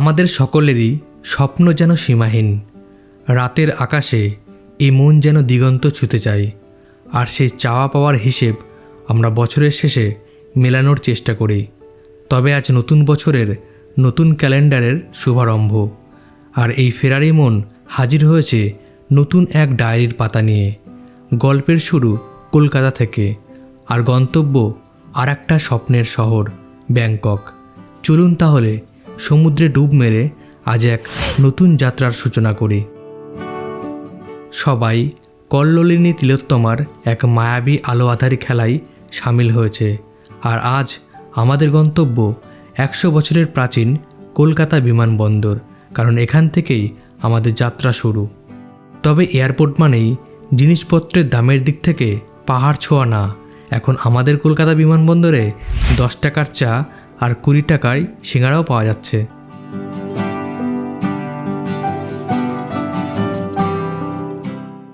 আমাদের সকলেরই স্বপ্ন যেন সীমাহীন। রাতের আকাশে এই মন যেন দিগন্ত ছুতে চায়, আর সেই চাওয়া পাওয়ার হিসেব আমরা বছরের শেষে মেলানোর চেষ্টা করি। তবে আজ নতুন বছরের নতুন ক্যালেন্ডারের শুভারম্ভ, আর এই ফেরারি মন হাজির হয়েছে নতুন এক ডায়েরির পাতা নিয়ে। গল্পের শুরু কলকাতা থেকে, আর গন্তব্য আর একটা স্বপ্নের শহর, ব্যাংকক। চলুন তাহলে সমুদ্রে ডুব মেরে আজ এক নতুন যাত্রার সূচনা করি। সবাই কল্লোলিনী তিলোত্তমার এক মায়াবী আলো আধারি খেলায় সামিল হয়েছে আর আজ আমাদের গন্তব্য একশো বছরের প্রাচীন কলকাতা বিমানবন্দর, কারণ এখান থেকেই আমাদের যাত্রা শুরু। তবে এয়ারপোর্ট মানেই জিনিসপত্রের দামের দিক থেকে পাহাড় ছোঁয়া না। এখন আমাদের কলকাতা বিমানবন্দরে দশ টাকার চা আর কুড়ি টাকায় সিঙ্গারাও পাওয়া যাচ্ছে।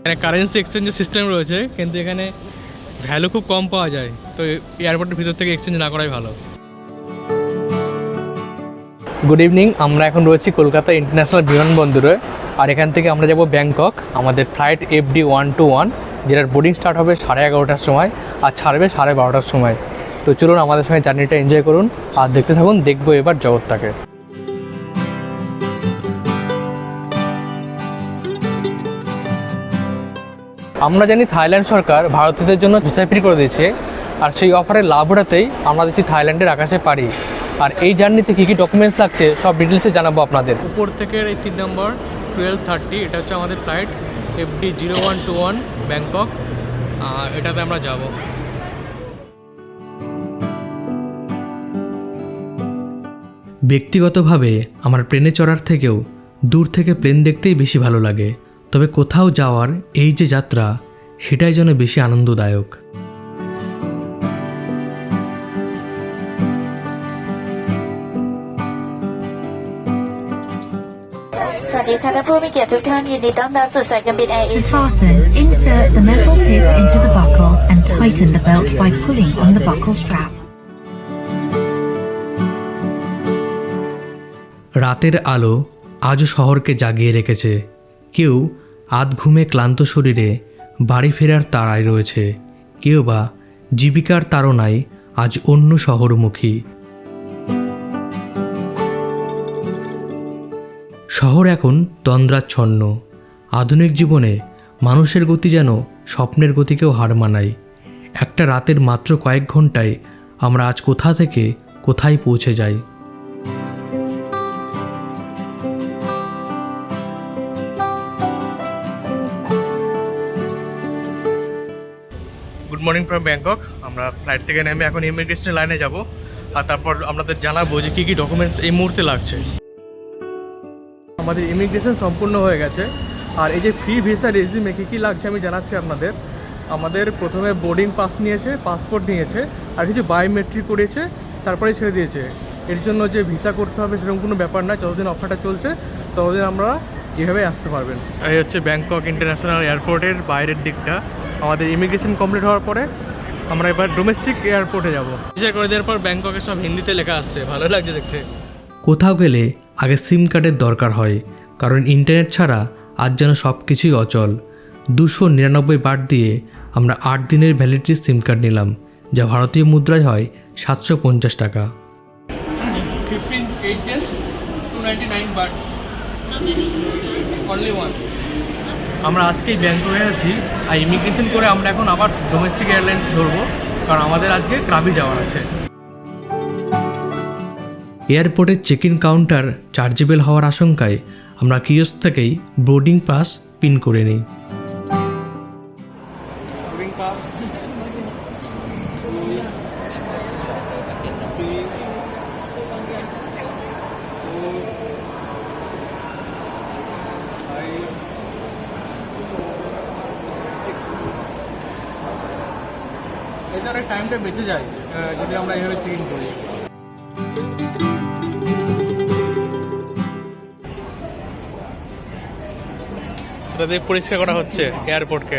এখানে কারেন্সি এক্সচেঞ্জের সিস্টেম রয়েছে কিন্তু এখানে ভ্যালু খুব কম পাওয়া যায়। তো এয়ারপোর্টের ভিতর থেকে এক্সচেঞ্জ না করাই ভালো। গুড ইভিনিং আমরা এখন রয়েছি কলকাতা ইন্টারন্যাশনাল বিমানবন্দরে আর এখান থেকে আমরা যাব ব্যাংকক আমাদের flight F D one two one যেটার বোর্ডিং স্টার্ট হবে সাড়ে এগারোটার সময় আর ছাড়বে সাড়ে বারোটার সময়। তো চলুন আমাদের সঙ্গে জার্নিটা এনজয় করুন আর দেখতে থাকুন, দেখব এবার জগৎটাকে। আমরা জানি থাইল্যান্ড সরকার ভারতীয়দের জন্য ভিসা ফ্রি করে দিয়েছে, আর সেই অফারের লাভ ওঠাতেই আমরা দিচ্ছি থাইল্যান্ডের আকাশে পারি আর এই জার্নিতে কী কী ডকুমেন্টস লাগছে, সব ডিটেলসে জানাব আপনাদের। উপর থেকে এই তিন নম্বর টুয়েলভ থার্টি এটা হচ্ছে আমাদের flight FD zero one two one Bangkok এটাতে আমরা যাব। ব্যক্তিগতভাবে আমার প্লেনে চড়ার থেকেও দূর থেকে প্লেন দেখতেই বেশি ভালো লাগে তবে কোথাও যাওয়ার এই যে যাত্রা সেটাই যেন বেশি আনন্দদায়ক To fasten, insert the metal tip into the buckle and tighten the belt by pulling on the buckle strap. রাতের আলো আজও শহরকে জাগিয়ে রেখেছে। কেউ আধ ঘুমে ক্লান্ত শরীরে বাড়ি ফেরার তাড়ায় রয়েছে। কেউ বা জীবিকার তাড়নায় আজ অন্য শহরমুখী। শহর এখন তন্দ্রাচ্ছন্ন। আধুনিক জীবনে মানুষের গতি যেন স্বপ্নের গতিকেও হার মানায়। একটা রাতের মাত্র কয়েক ঘন্টায় আমরা আজ কোথা থেকে কোথায় পৌঁছে যাই? মর্নিং ফ্রম ব্যাংকক আমরা ফ্লাইট থেকে নেমে এখন ইমিগ্রেশনের লাইনে যাব। আর তারপর আপনাদের জানাব যে কী কী ডকুমেন্টস এই মুহূর্তে লাগছে। আমাদের ইমিগ্রেশন সম্পূর্ণ হয়ে গেছে। আর এই যে ফ্রি ভিসা রেজিমে কী কী লাগছে আমি জানাচ্ছি আপনাদের। আমাদের প্রথমে বোর্ডিং পাস নিয়েছে পাসপোর্ট নিয়েছে, আর কিছু বায়োমেট্রিক করেছে তারপরে ছেড়ে দিয়েছে। এর জন্য যে ভিসা করতে হবে সেরকম কোনো ব্যাপার না যতদিন অফারটা চলছে, ততদিন আমরা এভাবে আসতে পারবেন। এই হচ্ছে ব্যাংকক ইন্টারন্যাশনাল এয়ারপোর্টের বাইরের দিকটা। আমাদের ইমিগ্রেশন কমপ্লিট হওয়ার পরে আমরা এবার ডোমেস্টিক এয়ারপোর্টে যাব। ভিসা করে দেওয়ার পর ব্যাংককে সব হিন্দিতে লেখা আসছে ভালো লাগছে দেখতে। কোথাও গেলে আগে সিম কার্ডের দরকার হয় কারণ ইন্টারনেট ছাড়া আজ যেন সব কিছুই অচল। দুশো নিরানব্বই বার দিয়ে আমরা আট দিনের ভ্যালিডিটির সিম কার্ড নিলাম যা ভারতীয় মুদ্রায় হয় সাতশো পঞ্চাশ টাকা। Fifteen eight days to ninety nine only one আমরা আজকেই ব্যাংককে আছি আর ইমিগ্রেশন করে আমরা এখন আবার ডোমেস্টিক এয়ারলাইন্স ধরবো, কারণ আমাদের আজকে ক্রাবি যাওয়ার আছে। এয়ারপোর্টের চেক ইন কাউন্টার চার্জেবল হওয়ার আশঙ্কায় আমরা কিয়স থেকেই বোর্ডিং পাস পিন করে নিই। টাইমটা বেঁচে যায় যদি আমরা এইভাবে চেক ইন করি তাদের পরিষ্কার করা হচ্ছে এয়ারপোর্টকে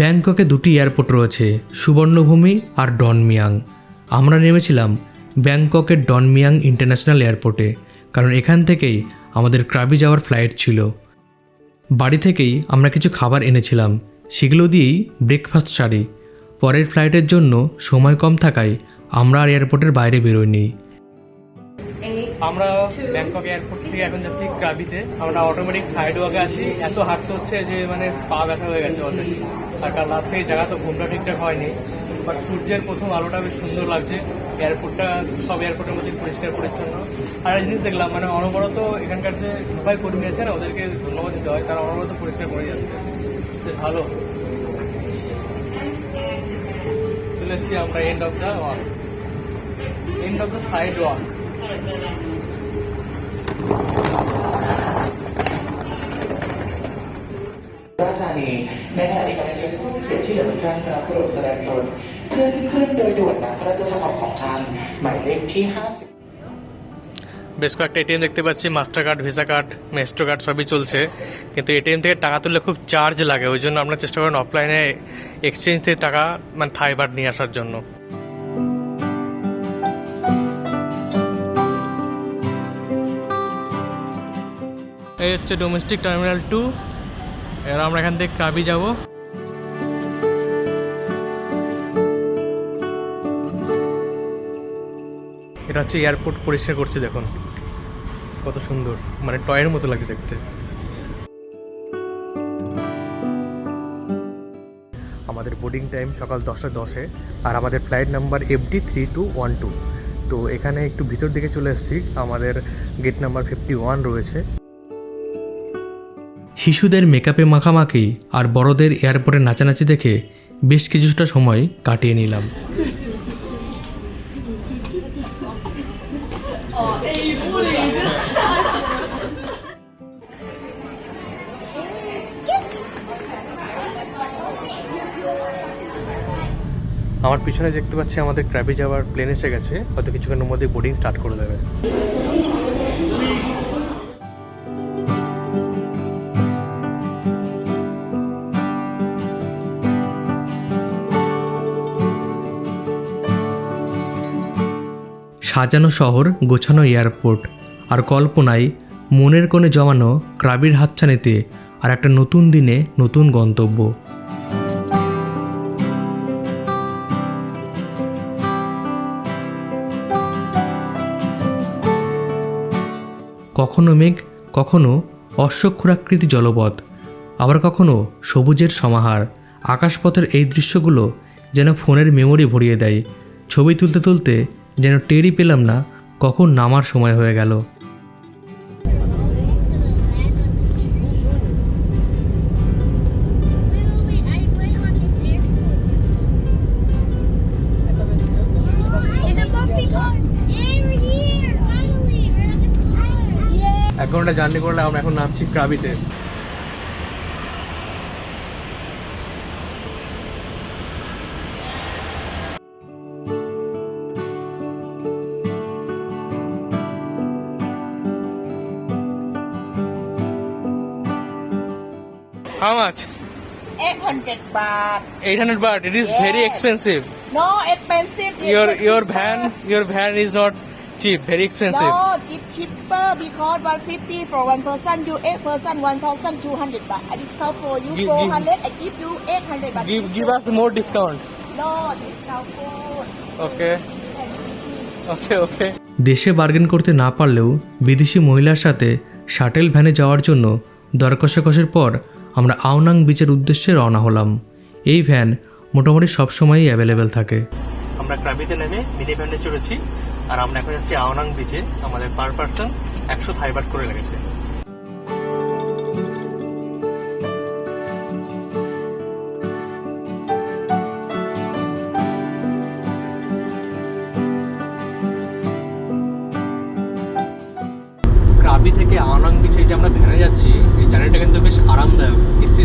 ব্যাংককে দুটি এয়ারপোর্ট রয়েছে সুবর্ণভূমি আর ডনমিয়াং। আমরা নেমেছিলাম ব্যাংককের ডনমিয়াং ইন্টারন্যাশনাল এয়ারপোর্টে কারণ এখান থেকেই আমাদের ক্রাবি যাওয়ার ফ্লাইট ছিল। বাড়ি থেকেই আমরা কিছু খাবার এনেছিলাম সেগুলো দিয়েই ব্রেকফাস্ট সারি। পরের ফ্লাইটের জন্য সময় কম থাকায় আমরা আর এয়ারপোর্টের বাইরে বেরোইনি। আমরা ব্যাংকক এয়ারপোর্ট থেকে এখন যাচ্ছি ক্রাবিতে আমরা অটোমেটিক সাইড ওয়াকে আছি এত হাঁটতে হচ্ছে যে মানে পা ব্যথা হয়ে গেছে অলরেডি আর কাল রাত থেকে জায়গা তো ঘুমটা ঠিকঠাক হয়নি। বাট সূর্যের প্রথম আলোটা বেশ সুন্দর লাগছে। এয়ারপোর্টটা সব এয়ারপোর্টের মধ্যে পরিষ্কার পরিচ্ছন্ন। আর একটা জিনিস দেখলাম মানে অনবরত এখানকার যে সবাই কর্মী আছে না ওদেরকে ধন্যবাদ দিতে হয়। তারা অনবরত পরিষ্কার করে যাচ্ছে। বেশ ভালো। just see on the end of the wall. End of the side wall. Ratani, Megari ผู้เขียนที่อของท่านพระโปรดแสดงตนเพื่อนขึ้เพื่อนโดยด่วนนะพระราชบัญญัติของท่านหมายเลขที่ 50 বেশ কয়েকটা এটিএম দেখতে পাচ্ছি master card visa card maestro card সবই চলছে। কিন্তু এটিএম থেকে টাকা তুললে খুব চার্জ লাগে, ওই জন্য আমরা চেষ্টা করেন অফলাইনে এক্সচেঞ্জ থেকে টাকা মানে থাইবার নিয়ে আসার জন্য। এই হচ্ছে ডোমেস্টিক টার্মিনাল টু এবার আমরা এখান থেকে কাবি যাব। এটা হচ্ছে এয়ারপোর্ট পরিষ্কার করছে, দেখুন। কত সুন্দর মানে টয়ের মতো লাগে দেখতে। আমাদের বোর্ডিং টাইম সকাল দশটা দশে, আর আমাদের flight number FD three two one two তো এখানে একটু ভিতর দিকে চলে এসেছি, আমাদের গেট নাম্বার ফিফটি ওয়ান রয়েছে। শিশুদের মেকআপে মাখামাখি আর বড়দের এয়ারপোর্টে নাচানাচি দেখে বেশ কিছুটা সময় কাটিয়ে নিলাম। আমার পিছনে দেখতে পাচ্ছি আমাদের ক্র্যাবে যাওয়ার প্লেন এসে গেছে। হয়তো কিছুক্ষণের মধ্যে বোর্ডিং স্টার্ট করে দেবে। সাজানো শহর, গোছানো এয়ারপোর্ট, আর কল্পনায় মনের কোণে জমানো ক্রাবির হাতছানিতে আর একটা নতুন দিনে নতুন গন্তব্য। কখনো মেঘ, কখনো অশ্বক্ষুরাকৃতি জলপথ, আবার কখনো সবুজের সমাহার। আকাশপথের এই দৃশ্যগুলো যেন ফোনের মেমোরি ভরিয়ে দেয়। ছবি তুলতে তুলতে যেন টেরি পেলাম না কখন নামার সময় হয়ে গেল। ঘণ্টা জার্নি করলে আমরা এখন নামছি ক্রাবিতে How much? 800 baht. 800 baht. It is very expensive. No expensive. Your your van your van is not cheap. Very expensive. No, it's cheaper because 150 for one person. You eight person, 1,200 baht. I discount for you Give- 400. I give you 800 baht. Give give us more discount. No discount for. Okay. Okay. Okay. দেশে bargain করতে না পারলেও বিদেশি মহিলার সাথে shuttle ভ্যানে যাওয়ার জন্য দর কষাকষির পর আমরা আওনাং বিচের উদ্দেশ্যে রওনা হলাম এই ভ্যান মোটামুটি সবসময়ই অ্যাভেলেবেল থাকে আমরা ক্রাবিতে নেমে মিনি ভ্যানে চড়েছি আর আমরা এখন যাচ্ছি আওনাং বিচে আমাদের পার পার্সন একশো থাইবার করে লেগেছে। ক্রাবি থেকে আওনাং বিচে যে আমরা ভ্যানে যাচ্ছি, এই জার্নিটা কিন্তু বেশ আরামদায়ক। এসি